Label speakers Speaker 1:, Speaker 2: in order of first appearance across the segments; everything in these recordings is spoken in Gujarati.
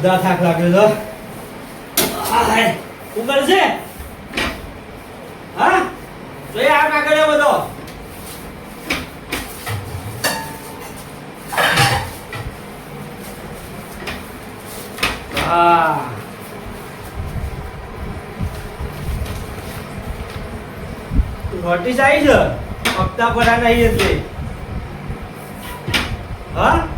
Speaker 1: બધા થાક લાગ્યો તો. ઉપર છે? હા? જોઈએ આ કાગળિયો બધો હા. નોટિસ આવી છે? હપ્તા ભરા નહીં એટલે. હા?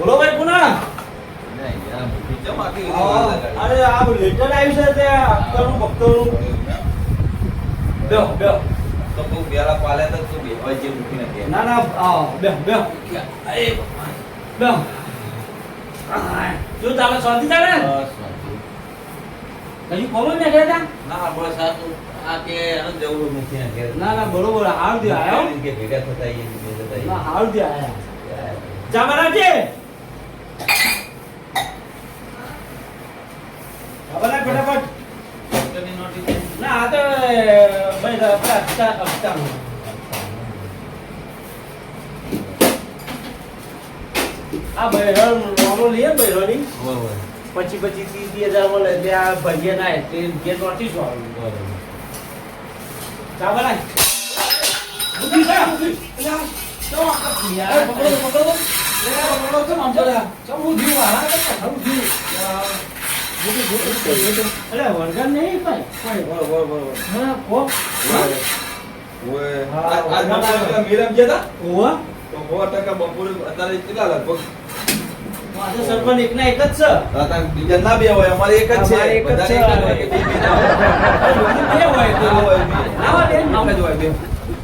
Speaker 1: બોલો ભાઈ પુના અરે આ લેટર આવ્યું છે તે હપ્તાનું ભક્તોનું. બેહો બેહો ના ના આવો બેહો બેહો અરે બેહો આય, શું ચાલે? શાંતિ ચાલે? ને કઈ ખબર ને ગયા તા ના ના બરોબર હાલ દે આયો ના હાલ દે આયા. જા મહારાજે ખબર ફટાફટ. ના આ તો ભાઈ હપ્તા હપ્તાનું આ બહેરણ લોનો લઈએ બહેરણી પછી પછી ત્રીસ હજાર મળે એટલે આ ભરીએ ના એટલે ઘેર નોટિસ વાળું. ચા બનાય. ઊભી થા, ઊભી. એટલે આમ, તો આ યાર, પકડો, પકડો. લે, આ પકડો, કેમ આમ ચાલે? ચમ ઊંધું, આ કે પાછળ ઊંધું. આ, ઊભી, ઊભી, ઊભી, ઊભી. અલે, વળગણ નહીં ભાઈ. કોઈ. હા, કો. ઓવા. માથે સરપંચ એકના એક જ છે.
Speaker 2: બીજા ના બે હોય અમારે એક જ છે
Speaker 1: અમારે એક જ
Speaker 2: બધાને
Speaker 1: છે.
Speaker 2: એક જ હોય કે બે બે ના હોય.
Speaker 1: બે હોય તો.
Speaker 2: ના હોય, બે.
Speaker 1: ના હોય, બેન.
Speaker 2: એક જ હોય, બે.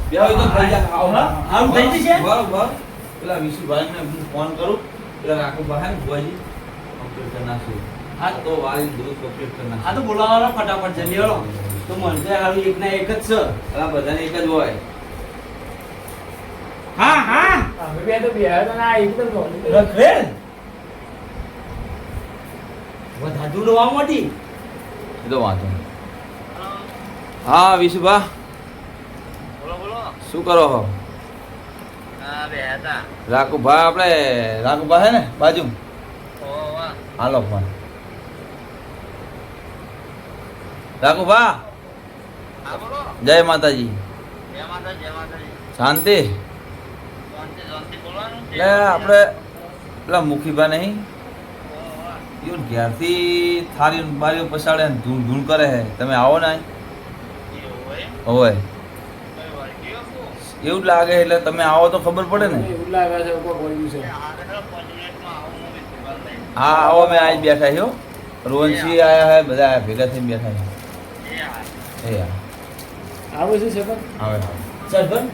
Speaker 2: બે હોય તો થઈ જાય. આવો.
Speaker 1: હા, આવું થઈ જશે?
Speaker 2: બરાબર, બરાબર. પેલા વિશુભાઈને હું ફોન કરું પેલા રાખો બહાર ને ભુવાજી કમ્પ્લીટ કરી નાખશું
Speaker 1: હા.
Speaker 2: આ તો વાળી દૂધ કમ્પ્લીટ
Speaker 1: કરના
Speaker 2: હા
Speaker 1: તો બોલાવવાનો ફટાફટ જલ્દી હળો તો મને હારું એક ના એક જ છે.
Speaker 2: આ બધાને એક જ હોય.
Speaker 1: હા હા.
Speaker 3: અમે બે તો બે તો ના એક તો દે.
Speaker 1: વધા વધાતું નવા મોટી.
Speaker 2: એ તો વાંધો. હા વિશુભા. શું કરો હો? રાખુભા આપણે રાખુભા હે ને બાજુ હાલો ફોન. રાખુભા જય માતાજી. શાંતિ? આપણે પેલા મુખીભા નહીં. એવું ઘેરથી થારી બારીઓ પછાડે ને ધૂળ ધૂળ કરે હે. તમે આવો ને હોય એવું લાગે એટલે તમે આવો તો ખબર પડે ને.
Speaker 3: એવું લાગે છે છે.
Speaker 2: હા આવો અમે આજ બેઠા છો રોહનસિંહ આયા હે બધા ભેગા થઈને બેઠા છે. એ
Speaker 3: આવે છે સરપંચ
Speaker 2: આવે.
Speaker 1: સરપંચ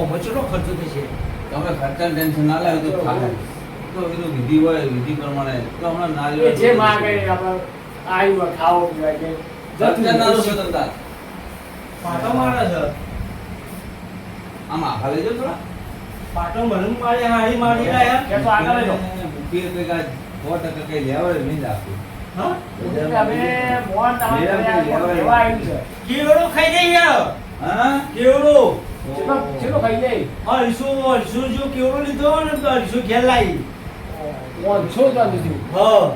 Speaker 1: ઓમાં ચેટલો ખર્ચો થશે
Speaker 2: તમે ખર્ચાનું ટેન્શન ના લાવે તો ખાય તો એનું વિધિ હોય વિધિ પ્રમાણે. તો હમણાં
Speaker 3: ના
Speaker 2: લેવા
Speaker 3: જે માંગે આપણે આવ્યું ખાવો કે
Speaker 2: ખર્ચા ના લો સ્વતંત્ર
Speaker 1: પાટો મારે છે.
Speaker 2: આમ આખા લેજો થોડા.
Speaker 1: પાટો મને મારી હારી મારી રહ્યા
Speaker 3: કે તો આગળ લઈ લો.
Speaker 2: મૂકીએ તો ટકા કઈ લેવાય નહીં જ આપતું
Speaker 3: હા અમે મોહન તમારે ઘરે આવ્યા, લેવા આવ્યું છે?
Speaker 1: કેવડો ખાઈ જઈ યાર?
Speaker 2: હા?
Speaker 1: કેવડો?
Speaker 3: ચેલો ચેલો ખાઈ જાય
Speaker 1: અઢીસો અઢીસો જો કેવડો લીધો ને તો અઢીસો ઘેર લાવી.
Speaker 3: પાંચસો જ લીધું.
Speaker 1: હા.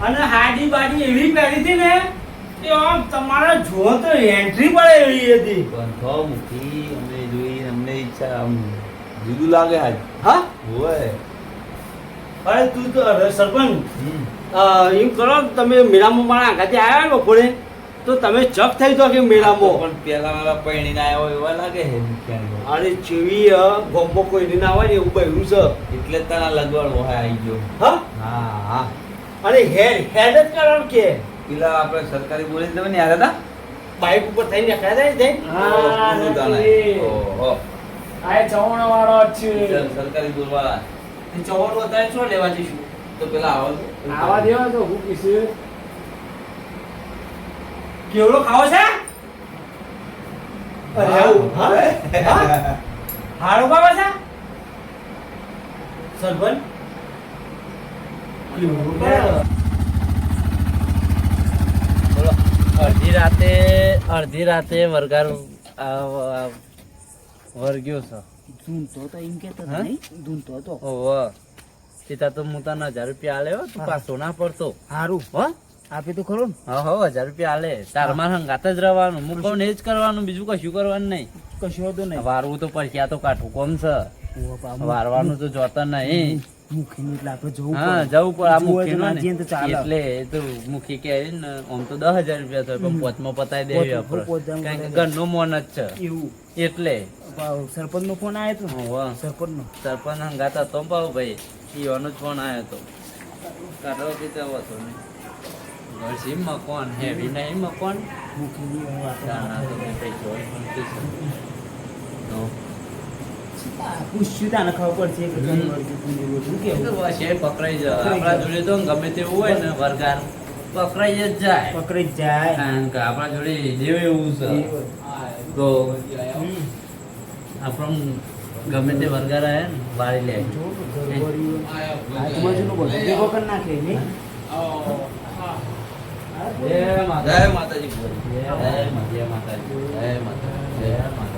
Speaker 3: અને
Speaker 1: હાડી બાડી એવી પહેરી હતી ને કે આમ તમારે જો તો એન્ટ્રી પડે એવી હતી.
Speaker 2: પણ થો મૂકી અમને જોઈ અમને ઈચ્છા આમ જુદું લાગે આજ.
Speaker 1: હા?
Speaker 2: હોય.
Speaker 1: અરે તું તો અરે સરપંચ. એમ કરો તમે મેળામાં મારા આઘાતે આવ્યા ને બપોરે તો તમે ચક થઈ તો કે મેળામાં.
Speaker 2: પણ પેલા મારા પૈણી ના આવ્યો એવા લાગે છે
Speaker 1: અરે ચેવી ગોમ્બો કોઈ ના હોય ને એવું બહેરું છે.
Speaker 2: એટલે તારા લગવાડ હોય આવી ગયો.
Speaker 1: હા?
Speaker 2: હા હા.
Speaker 1: અને હેડ હેડ જ કારણ કે.
Speaker 2: પેલા આપણે સરકારી બોલી તમે ને આવ્યા
Speaker 1: બાઇક ઉપર થઈને ખાધા છે
Speaker 3: હા,
Speaker 2: હતા
Speaker 3: નથી.
Speaker 2: ઓહો.
Speaker 3: આ એ ચવણ વાળો જ છે.
Speaker 2: સરકારી બોલવાળા.
Speaker 1: ચવડ વધારે શું લેવા જઈશું?
Speaker 2: તો પેલા આવો.
Speaker 3: આવા દેવા તો હું કીધું
Speaker 1: કેવડો ખાવો છે? અરે આવું. હા? હા? હારો છે? સરપંચ
Speaker 3: અડધી રાતે અડધી રાતે વર્ગાર વર્ગ્યો છે.
Speaker 4: ધૂનતો તો એમ કહેતો નહીં? ધૂનતો હતો.
Speaker 3: ઓવ સીતા તો હું તને હજાર રૂપિયા આલે હો તું પાછો ના પડતો.
Speaker 4: હારું.
Speaker 3: હો?
Speaker 4: આપી તો ખરો
Speaker 3: હા હો હજાર રૂપિયા આલે. તાર માર હંગાત જ રહેવાનું હું કહું એ જ કરવાનું બીજું કશું કરવાનું નહીં.
Speaker 4: કશું હતું નહીં.
Speaker 3: વારવું તો આ તો કાઠું કોમ છે. વારવાનું તો જોતા નહીં.
Speaker 4: મુખીનું એટલે આપણે જવું
Speaker 3: હા જવું પડે. આ
Speaker 4: જવું હોય
Speaker 3: મુખી
Speaker 4: ના.
Speaker 3: એટલે તો મુખી કે ને આમ તો દસ હજાર રૂપિયા થાય પણ પોચમાં પતાવી દેવી આપણે. કારણ કે ઘરનું મોન જ છે.
Speaker 4: એવું.
Speaker 3: એટલે.
Speaker 4: સરપંચ નો ફોન આવ્યો હતો સરપંચ નો
Speaker 3: સરપંચ હંગાત તો પાવ ભાઈ. ઈવાનો જ ફોન આવ્યો હતો કાઢો કીધો હતો ને ઘર મકોન હેવી નહીં મકોન
Speaker 4: મુખીની વાત
Speaker 3: તો મેં પૈસો જ મળતી છે. તો ગમે તો વરગાર વાળી લે
Speaker 4: આજુબાજુનું
Speaker 2: માતાજી.
Speaker 3: જય માતાજી. જય માતાજી. જય માતાજી.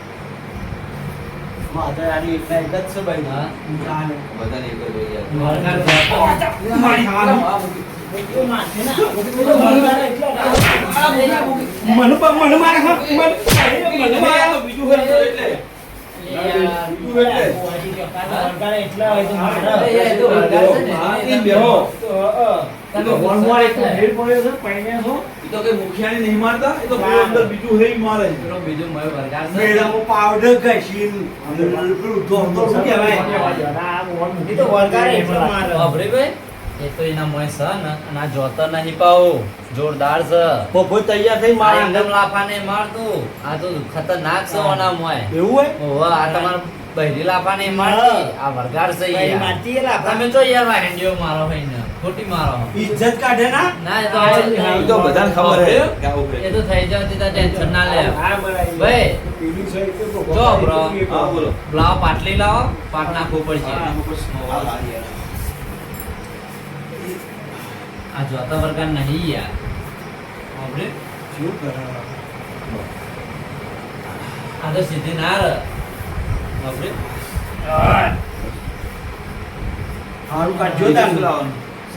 Speaker 4: મને મારે મને- મારે.
Speaker 2: બીજું એટલે.
Speaker 4: વરગાડે એટલે મારે. એટલો
Speaker 2: મુખિયાની નહીં મારતા એ તો અંદર બીજું હે મારે
Speaker 3: બીજો મયો
Speaker 4: મેળામાં પાવડર ઘસીને, ધોર ધોર શું કહેવાય? એ તો વરગાડે મારે.
Speaker 3: અભરીભાઈ, એ તો એના મોય છે ને અને જોતર નહીં પાવો જોરદાર છે.
Speaker 4: બપોર તૈયાર થઈ માર
Speaker 3: એકદમ લાફા માર તું આ તો ખતરનાક છે ઓના મોય
Speaker 4: એવું હોય?
Speaker 3: ઓવા આ તમાર બહેરી લાફા નહીં મારતી આ વરગાર છે યાર.
Speaker 4: મારતી એ લાફા.
Speaker 3: તમે તો યાર વાહેન્ડીઓ મારો હોય ને ખોટી મારો.
Speaker 4: ઇજ્જત કાઢે ના?
Speaker 3: ના એ તો
Speaker 2: ઈ તો બધાને ખબર હે.
Speaker 3: એ તો થઈ જાવ તે ટેન્શન ના લે. ભાઈ,
Speaker 4: પેલું છે એ તો
Speaker 3: જો બ્રો.
Speaker 2: હા બોલો.
Speaker 3: લાવો પાટલી લાવો પાટ નાખવું પડશે. આ જોતા વર્ગા નહીં યાર. આપણે
Speaker 4: શું કરવા
Speaker 3: આ તો સીધી ના રહ. આપણે
Speaker 4: હારું કાઢજો તાન.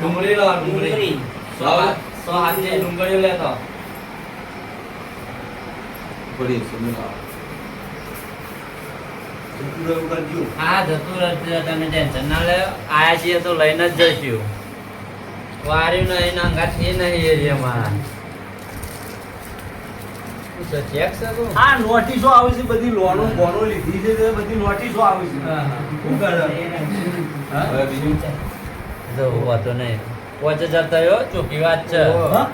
Speaker 3: ડુંગળી લાવો ડુંગળી.
Speaker 4: ડુંગળી.
Speaker 3: સો હાથ- સો હાથની ડુંગળીઓ લેતો
Speaker 2: પડી સમજ
Speaker 4: જતું રહેવું કરજો.
Speaker 3: હા જતું રહેશે તમે ટેન્શન ના લે. આયા છીએ તો લઈને જ જઈશું. વાર્યું નહીં ને અંગાત નહીં એરિયામાં?
Speaker 4: આ નોટિસો આવે છે બધી લોનો બોનો લીધી છે તે બધી નોટિસો આવે છે.
Speaker 3: હા, હા.
Speaker 4: શું કરે?
Speaker 2: બીજું?
Speaker 3: જો વાતો નહીં. પાંચ હજાર થયો ચોખ્ખી વાત છે?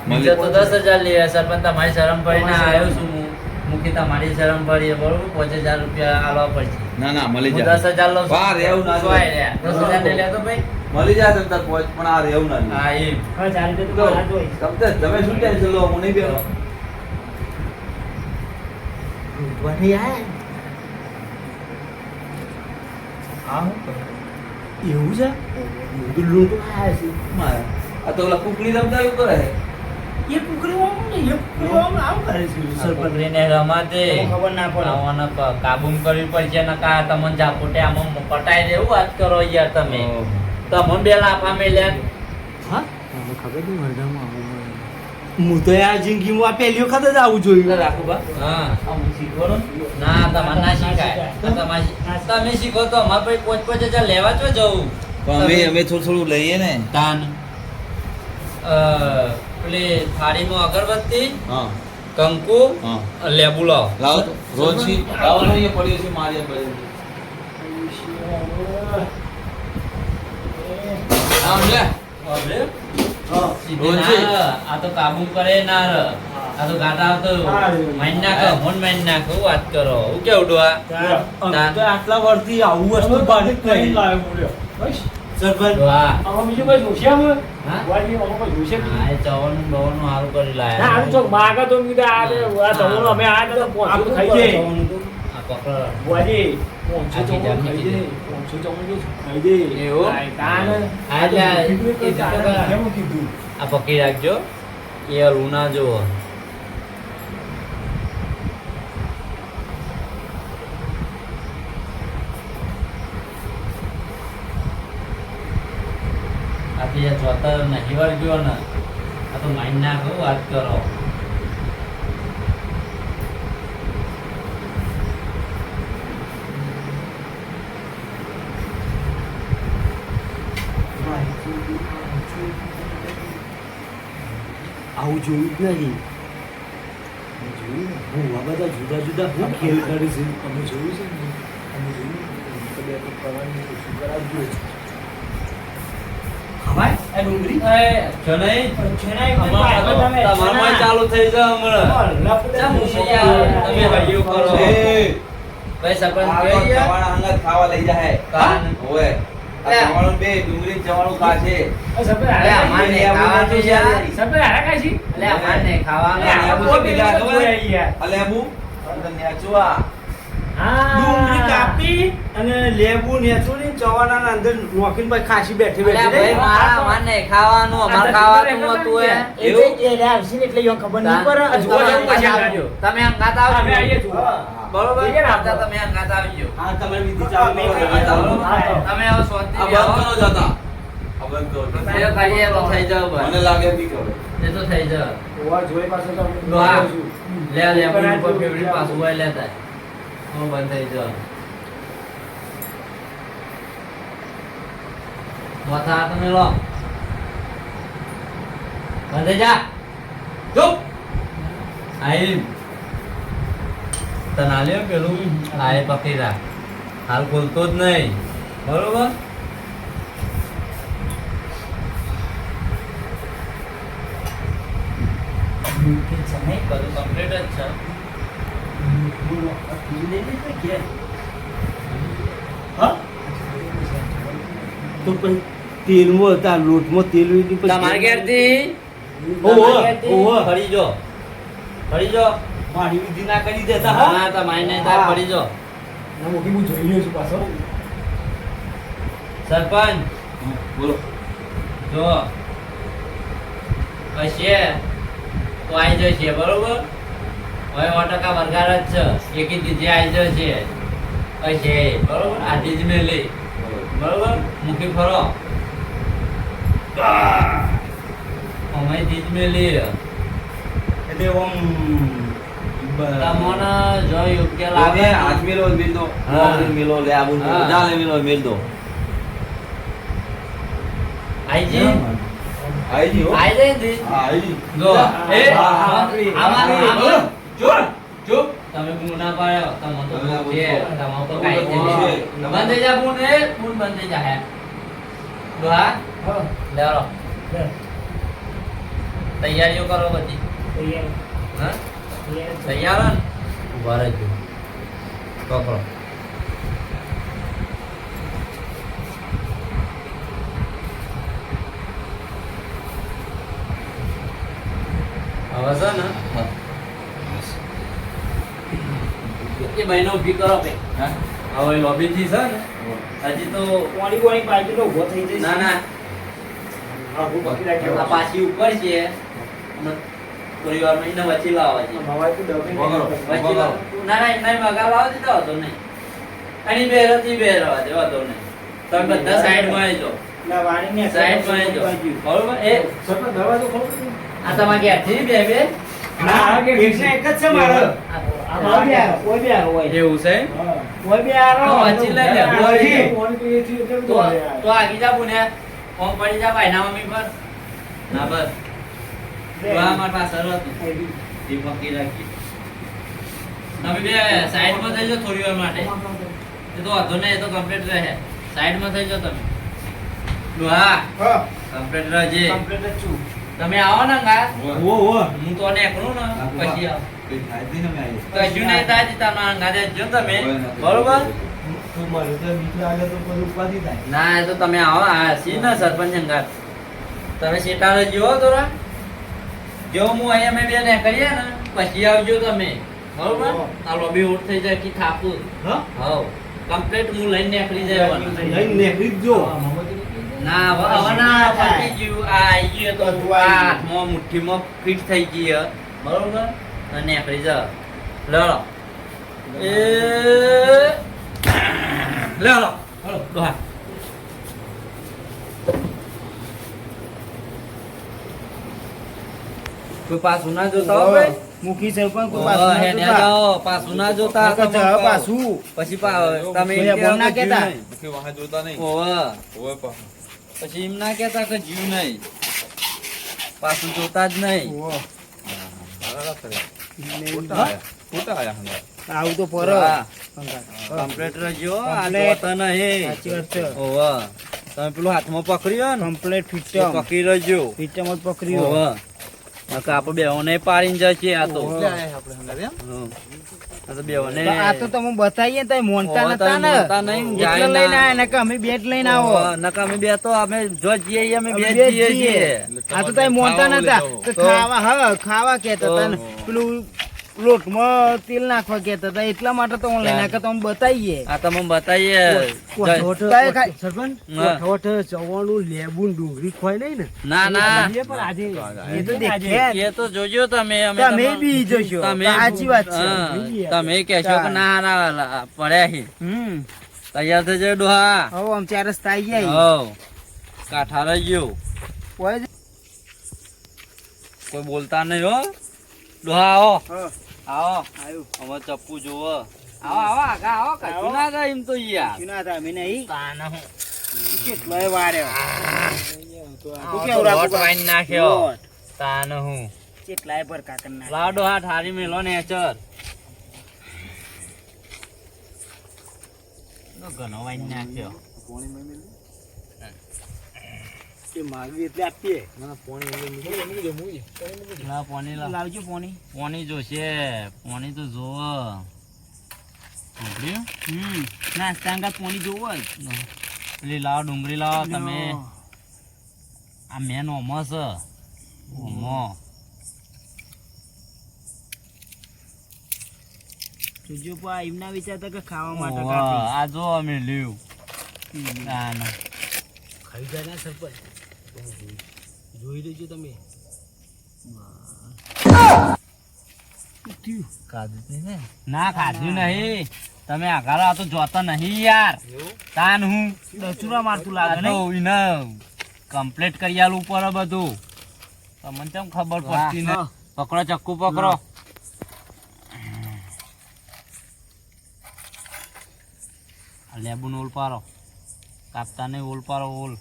Speaker 3: બીજા તો દસ હજાર. લઈએ સરપંચ તમારી શરમ પડીને આવ્યો છું હું. તમારી શરમ પડી. બરોબર? પાંચ હજાર રૂપિયા આલવા પડશે.
Speaker 2: ના ના મળી જાય.
Speaker 3: દસ હજાર.
Speaker 2: ના.
Speaker 3: દસ લેતો ભાઈ.
Speaker 2: મળી જાય છે તાર પહોંચ પણ આ રહેવું ના
Speaker 3: હા
Speaker 2: જોઈએ.
Speaker 4: હા ચાલી તો
Speaker 2: તો તમે તમે શું ટેન્શન લો હું નહીં.
Speaker 4: આ? એવું આયા છે.
Speaker 2: મારે આ તો ઓલા કુકડી રમતા એવું કરે
Speaker 4: એ કુકરી આમ નહીં, એ કુકરી આમ આમ કરે છે સરપંચ.
Speaker 3: રમાતે
Speaker 4: ખબર ના પડે.
Speaker 3: આવાને ક- કાબૂ કરવી પડશે ને કા તમને ઝાપોટે આમાં પટાઈ દેવું વાત કરો યાર તમે તમને બે લાફા મેલ્યા
Speaker 4: હા? મને ખબર નહીં હું તો આ જિંદગીમાં આ પહેલી વખત જ આવું જોયું.
Speaker 2: રાખું બા.
Speaker 3: હા.
Speaker 2: શીખો
Speaker 3: ના. તમારે ના શીખાય. તમે શીખો તો અમારે પછી પોચ પોચ હજાર લેવા છો જવું.
Speaker 2: પણ અમે અમે થોડું થોડું લઈએ ને.
Speaker 3: તાન. અ, પેલી થાળીમાં અગરબત્તી
Speaker 2: હા.
Speaker 3: કંકુ
Speaker 2: હા.
Speaker 3: લેબુ લાવો.
Speaker 2: લાવો તો. રોજ લાવો પડ્યો છે મારી પડ્યો આમ લે.
Speaker 3: હવે ના. આ તો કાબુ કરે ના. આ તો ગાતા આવતો
Speaker 4: હા.
Speaker 3: નાખો મોન મારી નાખો વાત કરો. હું કેવું ડોહા?
Speaker 5: અમે તો આટલા વર્ષથી આવું વસ્તુ બાંધી
Speaker 4: કઈ લાવ્યો બોલ્યો. બસ.
Speaker 5: સરપંચ
Speaker 3: ડોહા.
Speaker 4: આમાં બીજું કોઈ જોશે આમાં?
Speaker 3: હા?
Speaker 4: વાજી, આમાં કોઈ
Speaker 3: ચવાનું બવાનું કરી
Speaker 4: ના, ચોક માગે તો કીધું આ આ ચવાણું અમે આ તો પોંચું ખાઈ.
Speaker 3: આ પકડો.
Speaker 4: પોંચું
Speaker 3: કીધું.
Speaker 4: જો? આ
Speaker 3: પકડી રાખજો. એ લુના ચોતર નહીં વાર ગયો ને. આ તો માઇન્ડ નાખો વાત કરો.
Speaker 5: આવું જોયું જ નહીં. અમે જોયું ને. હું આ બધા જુદા જુદા હું ખેલ કરે છે
Speaker 4: અમે જોયું છે ને, અમે જોયું બે તો કરવાની ઓછું કરાવજો.
Speaker 3: ચાલુ થઈ જાય હમણાં. તમે હૈયું કરો.
Speaker 2: ખાવા લઈ જાય બે ડુંગળી જવાનું ચવાણું ખાશે
Speaker 4: આ સફેદ
Speaker 3: અમારે ખાવાનું છે.
Speaker 2: નથી.
Speaker 4: સફેદ હારા
Speaker 3: અલે, અમારે નહીં ખાવાનું.
Speaker 4: અલે, આ
Speaker 2: આબુ
Speaker 4: પોતે
Speaker 2: બીજા
Speaker 4: તો
Speaker 2: ખબર?
Speaker 4: જોયા યાર.
Speaker 2: અલે આબુ અંદર નેચવા
Speaker 4: હા.
Speaker 5: ડુંગળી કાપી અને લેબુ નેચુરી ચવાના અંદર નોખીને ભાઈ ખાસી બેઠી બેઠી
Speaker 3: ભાઈ, મારા નહીં ખાવાનું અમાર ખાવાનું હતું એ.
Speaker 4: એ તો એને આવશે એટલે યો ખબર નહીં પર આ જોવા જવું
Speaker 3: તમે અંગાત
Speaker 4: અમે આવીએ
Speaker 3: આવજો
Speaker 4: જોવા.
Speaker 3: બરોબર?
Speaker 4: કે ને
Speaker 3: તમે અંગાત આવજો.
Speaker 5: હા તમે વિધિ ચાલો.
Speaker 3: તમે આવો. શાંતિ
Speaker 2: બંધ કરો જતા. બંધ કરો.
Speaker 3: એ તો થઈ જાવ ભાઈ.
Speaker 2: મને લાગે બી કરો.
Speaker 3: એ તો થઈ જાવ
Speaker 4: ઓવા જોઈ પાછો તો.
Speaker 3: લે લે પર ફેવરિટ પાછું હોય લેતા હું બંધ થઈ જાવ માથા હાથ લો. બંધ જા. ચૂપ. આઈ તને આલ્યો પેલું? આય પકડી રાખ. હાલ ખોલતો જ નહીં. બરોબર? કમ્પ્લીટ જ છે?
Speaker 5: તો પછી તેલમાં હતા લોટમાં તેલ વીટી
Speaker 3: તમારે ઘેરથી
Speaker 5: ઓહો,
Speaker 3: ફરી જો ફરી જો
Speaker 5: મારી વિધિ ના કરી દેતા હા.
Speaker 3: તમારે નહીં
Speaker 5: તાર.
Speaker 3: ફરી જો
Speaker 4: ના, મૂકી હું જોઈ રહ્યો છું પાછો.
Speaker 3: સરપંચ.
Speaker 2: બોલો.
Speaker 3: જો. કશે તો આવી જશે બરોબર? હવે સો ટકા વરગાર જ છે. એક આવી જશે હશે બરોબર. આધી જ મેં લઈ. બરોબર. મૂકી ફરો. અમે દીજ મેં
Speaker 5: એટલે ઓમ
Speaker 3: તમને જો યોગ્ય
Speaker 2: લાગે હાથ મેલો મિલ દો. મેલો લે આબુ. જાલે મેલો મિલ દો.
Speaker 3: આઈજી
Speaker 2: આઈજી આઈજી
Speaker 3: જો એ. આમાં આમાં
Speaker 2: ચૂપ ચૂપ
Speaker 3: તમે બૂન ના પાડ્યો તમે તો છે તમે તો કાઈ છે. બંધ જા બૂન ને બૂન બંધ જા હે. દોહા
Speaker 4: હા,
Speaker 3: લેરો
Speaker 4: લે.
Speaker 3: તૈયારીઓ કરો બધી.
Speaker 4: તૈયાર.
Speaker 3: હા?
Speaker 4: તૈયાર.
Speaker 3: ઊભા રહેજો. પકડો. હવે છે ને એ બહેનો ઊભી કરો બે
Speaker 2: હા?
Speaker 3: હવે લોબીથી છે ને હજી તો
Speaker 4: વાણી વાણી પાર્ટી તો ઊભો થઈ જઈશ.
Speaker 3: ના ના.
Speaker 4: હા, હું પકડી રાખ્યો.
Speaker 3: આ પાછી ઉપર છે. અને થોડી વાર એને વચ્ચે લાવવા છે.
Speaker 4: મવાય તો દબી
Speaker 3: વચ્ચે લાવ ના ના એને મગા લાવવા દીધો હતો નહીં. એની બે હતી બે રહેવા દેવા દો નહીં. તમે બધા જાઓ.
Speaker 4: ના, વાણીને
Speaker 3: સાઈડમાં આવી જાઓ. બરોબર? એ
Speaker 4: દરવાજો ખોલો.
Speaker 3: આ તમારે ઘેરથી બે બે?
Speaker 4: ના, આ કે
Speaker 5: એક એક જ છે મારે.
Speaker 3: એવું છે. તો આગી જા પડી જા ભાઈ ના મમ્મી પર? ના બસ. મારા પાસે રાખી. તમે બે સાઈડમાં થઈ જાઓ થોડી વાર માટે. એ તો વાંધો નહીં એ તો કમ્પ્લીટ રહે. સાઈડમાં થઈ જાઓ તમે. હા
Speaker 4: હા,
Speaker 3: કમ્પ્લીટ રહેજે.
Speaker 4: છું.
Speaker 3: તમે આવો ને ગા હું તો ને પછી આવો.
Speaker 2: કઈ થાય જ નહીં અમે આવીએ.
Speaker 3: કશું નહીં થાય તમારા ગાજે જો તમે. બરોબર?
Speaker 4: તું તો બીક લાગે તો કોઈ ઉપાધિ થાય.
Speaker 3: ના એ તો તમે આવો. આ સી ને સરપંચ અંગાત તમે સીટાને જુઓ થોડા. જો હું અહીંયા મેં બે ને કરીએ ને પછી આવજો તમે. બરોબર? આ લોબી ઉઠ થઈ જાય કે થાપું.
Speaker 4: હા?
Speaker 3: હવ. કમ્પ્લીટ હું લઈને નીકળી જાય
Speaker 4: લઈને નીકળી જો
Speaker 3: ના હવે હવે ના ગયું. આ આવી ગયું તો આ હાથમાં મુઠ્ઠીમાં ફિટ થઈ ગઈ બરોબર? અને ફ્રીઝર. લો. એ. લો. લો ડોહા. કોઈ પાછું ના જોતા હોય મૂકી
Speaker 5: છે પણ કોઈ પાછું
Speaker 3: ને જાઓ, પાછું ના જોતા.
Speaker 5: પાછું.
Speaker 3: પછી. પા- તમે
Speaker 5: ના
Speaker 3: કહેતા
Speaker 5: કહેતા.
Speaker 3: કે
Speaker 2: કે વાહ જોતા નહીં. ઓવે પા.
Speaker 3: પછી એમ ના કેતા કે જીવ નહીં. પાછું જોતા જ નહીં.
Speaker 5: આવું તો પર
Speaker 3: કમ્પ્લેટ
Speaker 5: સાચી વાત છે.
Speaker 3: તમે પેલું હાથમાં પકડ્યો ને
Speaker 5: કમ્પ્લેટ ફિટમ
Speaker 3: પકડી રહેજો
Speaker 5: ફિટમ જ પકડ્યો
Speaker 3: ઓહો. નકર આપણે બેઓને પાડીને જશે આ તો.
Speaker 2: આપણે એમ?
Speaker 3: આ તો
Speaker 5: તમે બતાવીએ તો મોનતા નતા ને એટલે લઈને આયા અમે બેટ લઈને આવો
Speaker 3: ઓહો, અમે બે તો અમે જો જઈએ અમે બે જઈએ.
Speaker 5: આ તો તમે મોનતા
Speaker 2: ખાવા
Speaker 5: નતા તો? ખાવા હા ખાવા કહેતા
Speaker 3: તો?
Speaker 5: હતા પેલું લોટમાં તેલ નાખવા કેતા હતા. એટલા માટે તો ઓનલાઈન લઈને આયા તમે બતાવીએ.
Speaker 3: આ તમે બતાવીએ.
Speaker 4: સરપંચ
Speaker 3: હા.
Speaker 4: ચવાણું લેબુ ડુંગળી ખોય નહીં ને?
Speaker 3: ના ના.
Speaker 4: પણ આજે
Speaker 5: એ તો દેખે
Speaker 3: એ તો જોજો તમે અમે
Speaker 5: તમે બી જોજો.
Speaker 3: તમે
Speaker 5: સાચી વાત છે.
Speaker 3: હા, તમે કહેશો કે ના ના પડ્યા છે.
Speaker 5: હમ.
Speaker 3: તૈયાર થઈ જાય ડોહા.
Speaker 5: હો આમ ચાર રસ્તા આવી જાય
Speaker 3: હો કાઠા રહી
Speaker 5: કોઈ
Speaker 3: કોઈ બોલતા નહીં હો. ડોહા આવો.
Speaker 5: હા,
Speaker 3: આવો.
Speaker 5: આવ્યું.
Speaker 3: હવે ચપ્પુ જોવો. આવો આવો આગા આવો કશું ના થાય એમ તો યાર.
Speaker 5: શું ના થાય? અમે નહીં.
Speaker 3: તાના હું.
Speaker 5: કેટલોય વારે
Speaker 3: આવો
Speaker 5: કેવું
Speaker 3: તો
Speaker 5: રાખવું
Speaker 3: લોટ નાખ્યો. તાન હું.
Speaker 5: કેટલાય પર કાકર ના
Speaker 3: લાડો હાથ હારી મેલો ને ચર ઘણો વાઈન નાખ્યો.
Speaker 4: એ માગવી એટલે આપીએ.
Speaker 3: લા પોણી લા
Speaker 5: લાવજો પોણી.
Speaker 3: પોણી જોશે. પોણી તો જોવો.
Speaker 5: હમ. નાસ્તા અંગાત પોણી જોવો જ.
Speaker 3: પેલી લાવ ડુંગળી લાવો તમે. આ મેન ઓમો છે ઓમો.
Speaker 5: જોજો પા એમના વિચારતા કે ખાવા માટે
Speaker 3: આ જો અમે લ્યું ના
Speaker 4: ખાઈ જાય સરપંચ. જોઈ લેજો તમે.
Speaker 3: ના ખાધું નહીં. તમે આઘારો આ તો જોતા નહીં યાર. તાન હું
Speaker 5: દસુરા મારતું લાગે
Speaker 3: તો એને કમ્પ્લીટ કરી આલું ઉપર બધું. તમને કેમ ખબર પડતી ને? પકડો ચક્કુ પકડો. લેબુ લેબુનો ઓલ પારો કાપતા નહીં ઓલ પારો ઓલ.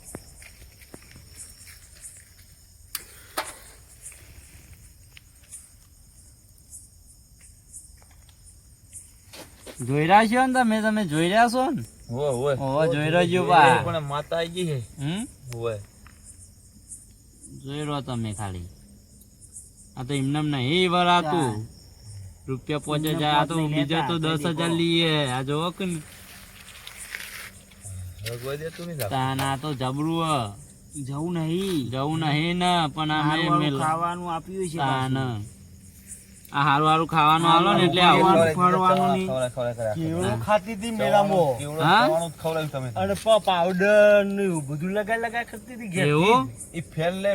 Speaker 3: જોઈ રહ્યા છો ને તમે? તમે જોઈ રહ્યા છો ને? જોઈ રહ્યો બા.
Speaker 2: પણ માતા આઈ ગઈ છે.
Speaker 3: હમ?
Speaker 2: હોવે.
Speaker 3: જોઈ રહ્યો તમે ખાલી. આ તો એમને નહીં ભરાતું રૂપિયા પાંચ હજાર આ તો બીજા તો દસ હજાર લઈએ. આ જોવો કે ને. તો જબરું હ.
Speaker 5: જવું નહીં.
Speaker 3: જવું નહીં ને પણ આ
Speaker 5: ખાવાનું આપ્યું છે.
Speaker 3: આ હારું હારું ખાવાનું આલો ને એટલે આવું.
Speaker 5: ફરવાનું
Speaker 2: ખવડાય.
Speaker 4: કેવડું ખાતી હતી મેળામાં?
Speaker 3: હા?
Speaker 2: ખવડાવ્યું તમે.
Speaker 4: અને પાવડર ને બધું લગાઈ લગાઈ કરતી હતી ઘેર
Speaker 3: એવું?
Speaker 2: ઈ ફેન લે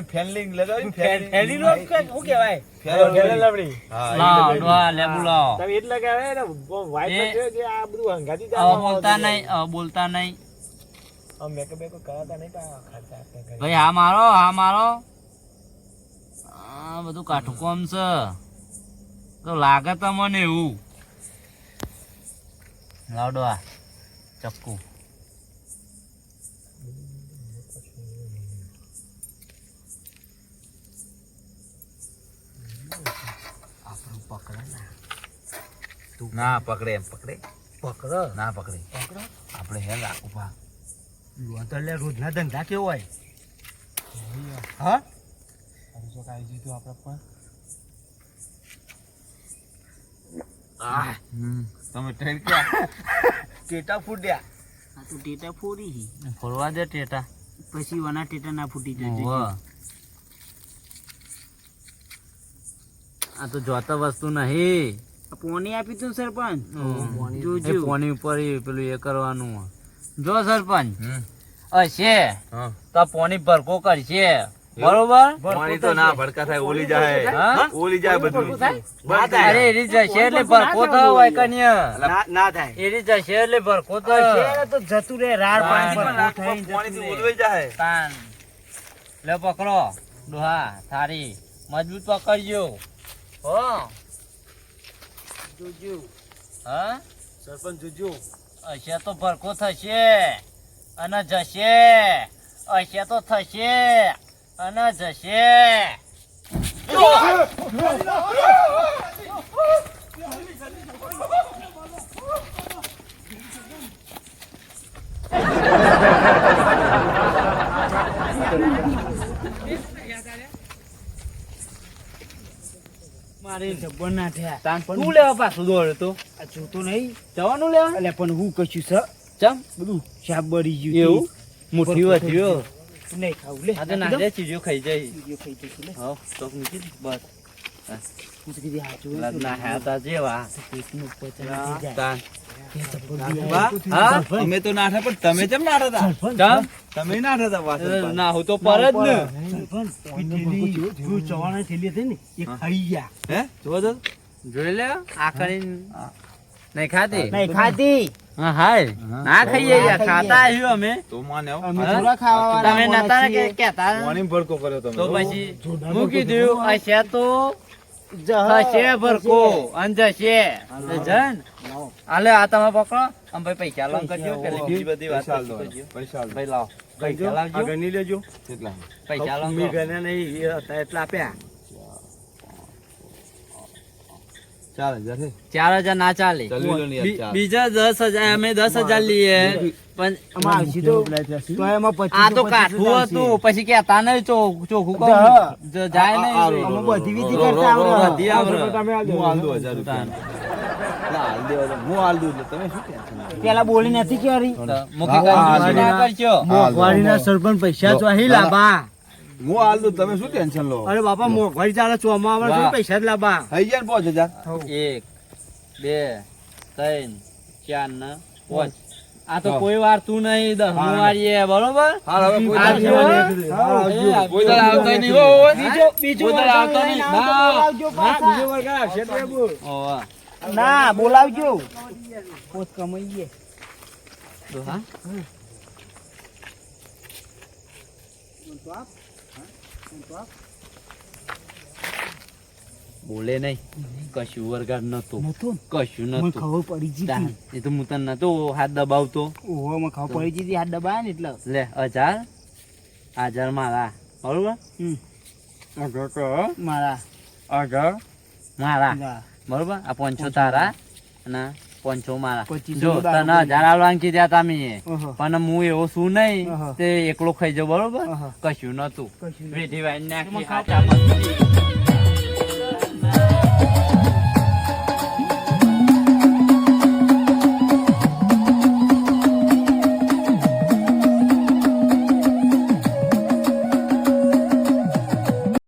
Speaker 2: લગાવી
Speaker 4: ફેલી નો શું કહેવાય?
Speaker 2: ફેલી.
Speaker 4: ફેલી
Speaker 2: હા ઈ
Speaker 3: લાવ
Speaker 2: લગાવી.
Speaker 3: ડોહા લેબુ લાવો
Speaker 4: તમે એટલે કહેવાય ને વાઈટ
Speaker 3: એ-
Speaker 4: આ બધું હંગાતી
Speaker 3: હવે બોલતા નહીં બોલતા નહીં.
Speaker 4: મેકઅપ બેકઅપ કરાતા.
Speaker 3: ભાઈ હા મારો હા મારો. આ બધું કાઠું કોમ છે. તો લાગે તમને એવું. લાવડો આ ચક્કુ. ના. પકડે એમ પકડે.
Speaker 4: પકડો.
Speaker 3: ના પકડે.
Speaker 4: પકડો.
Speaker 3: આપણે હે રાખું પા
Speaker 4: તો લે રોજના ધંધા કેવો હોય? હા?
Speaker 1: આપણે પણ
Speaker 2: તમે ટ્રેન ક્યાં? ટેટા ફૂટ્યા.
Speaker 5: આ તો ટેટા ફોડી હી.
Speaker 3: ફોડવા દે ટેટા.
Speaker 5: પછી વના ટેટા ના ફૂટી
Speaker 3: જાય. આ તો જોતા વસ્તુ નહીં.
Speaker 5: પોની આપી તું સરપંચ? જોજો.
Speaker 3: પોની ઉપર પેલું એ કરવાનું જો સરપંચ. હશે તો પોની ભરકો કરશે. બરોબર?
Speaker 2: પાણી તો ના ભડકા થાય ઓલી જાય. ઓલી જાય. બધું.
Speaker 3: અરે એરી જશે એટલે પર કોતા હોય કન્યા
Speaker 5: ના ના થાય.
Speaker 3: એરી જશે એટલે પર કોતા
Speaker 5: શેર તો જતું રે રાડ પાણી
Speaker 3: પાણી
Speaker 5: ભરપૂર થઈને
Speaker 2: પાણીથી
Speaker 5: જતું
Speaker 2: જાય.
Speaker 3: તાન લે પકડો. ડોહા થારી. મજબૂત પકડજો. હો.
Speaker 5: જોજો.
Speaker 3: હા?
Speaker 5: સરપંચ જોજો.
Speaker 3: હશે તો ભરખો થશે. અને જશે અહીંયા તો થશે. અને જશે.
Speaker 5: મારે જબ્બર ના થયા.
Speaker 3: તાન શું લેવા પાછું દોડ્યો તો.
Speaker 5: આ જોતો નહીં.
Speaker 3: જવાનું લેવા?
Speaker 5: એટલે પણ હું કશું છે
Speaker 3: ચમ?
Speaker 5: બધું શાક બળી ગયું
Speaker 3: એવું? મોટી વાત
Speaker 5: તું નહીં ખાવું. લે
Speaker 3: આ તો નાખે ચીજો ખાઈ જાય.
Speaker 5: બીજો ખાઈ જઈશું લે.
Speaker 3: હા તો મૂકી દે, બસ.
Speaker 2: અમે તો નાઠા પણ તમે કેમ નાઠા હતા તમે નાઠા હતા
Speaker 3: ના હું તો પર જ ને
Speaker 5: સરપંચ, થેલી, જો ચવાણાની થેલી હતી ને, એ ખાઈ ગયા.
Speaker 2: હે? જોવો
Speaker 3: જોઈ લે આ કરીને. નહીં ખાતી
Speaker 5: નહીં ખાધી.
Speaker 3: હાય. ના ખાઈએ યાર ખાતા આવ્યું અમે.
Speaker 2: તો માને
Speaker 5: અમે
Speaker 3: હા?
Speaker 5: થોડા
Speaker 3: તમે નતા કે
Speaker 5: છીએ.
Speaker 3: કહેતા?
Speaker 2: ભડકો કર્યો તમે.
Speaker 3: તો પછી મૂકી તો જશે. જન? આ તમે પકડો. ભાઈ પૈસા લોન કરજો કે બીજી બધી વાત
Speaker 2: પૈસા આલ
Speaker 3: કરજો.
Speaker 2: દો, પૈસા
Speaker 3: ભાઈ લાવ. પૈસા લાવજો.
Speaker 2: કેટલા?
Speaker 3: પૈસા લાવ
Speaker 2: ચાર હજાર છે
Speaker 3: ચાર હજાર ના ચાલે. બીજા દસ હજાર અમે દસ હજાર લઈએ પણ આ તો કાઠું હતું પછી કેતા નહીં ચોખ્ખું કહું જાય નહીં
Speaker 5: બધી વિધિ કરતા.
Speaker 3: બધી આવડે.
Speaker 5: પેલા બોલી નથી કરી
Speaker 3: તો મૂકી
Speaker 2: હા, હા,
Speaker 3: કાઢી ના
Speaker 5: સરપંચ પૈસા ચોહી લાભા
Speaker 2: હું હાલ દઉં તમે શું ટેન્શન લો?
Speaker 5: અરે બાપા મોંઘવારી ચાલે ચોમાં આવે
Speaker 3: વાહ.
Speaker 5: પૈસા જ લાભા
Speaker 2: થઈ ગયા ને પાંચ હજાર?
Speaker 3: એક બે ત્રણ ચાર ને પાંચ. આ તો કોઈ વાર તું નહીં દસ
Speaker 2: હા.
Speaker 3: વારીએ બરોબર?
Speaker 2: કોઈ આવતા નહીં હો, હો.
Speaker 5: બીજો બીજો
Speaker 3: કોઈ આવતો નહીં.
Speaker 5: બોલાવજો. ના પોત કમાઈએ
Speaker 3: તો હા. બોલે નહીં. કશું વરગાડ નતો કશું નતો
Speaker 5: ખબર પડી ગઈ
Speaker 3: એ તો હું તને નતો હાથ દબાવતો.
Speaker 5: ઓહો મને ખબર પડી ગઈ હાથ દબાય ને એટલે.
Speaker 3: લે હજાર? હજાર મારા. બરોબર?
Speaker 5: હમ.
Speaker 3: મારા.
Speaker 5: હજાર
Speaker 3: મારા. બરોબર? આ પાંચસો તારા. અને પાંચસો મારા જો તને હજાર આવવાનું કીધા તમે પણ હું એવો શું નહીં તે એકલો ખાઈ જાઉં બરોબર? કશું નતું. વેઠી વાઈને નાખી.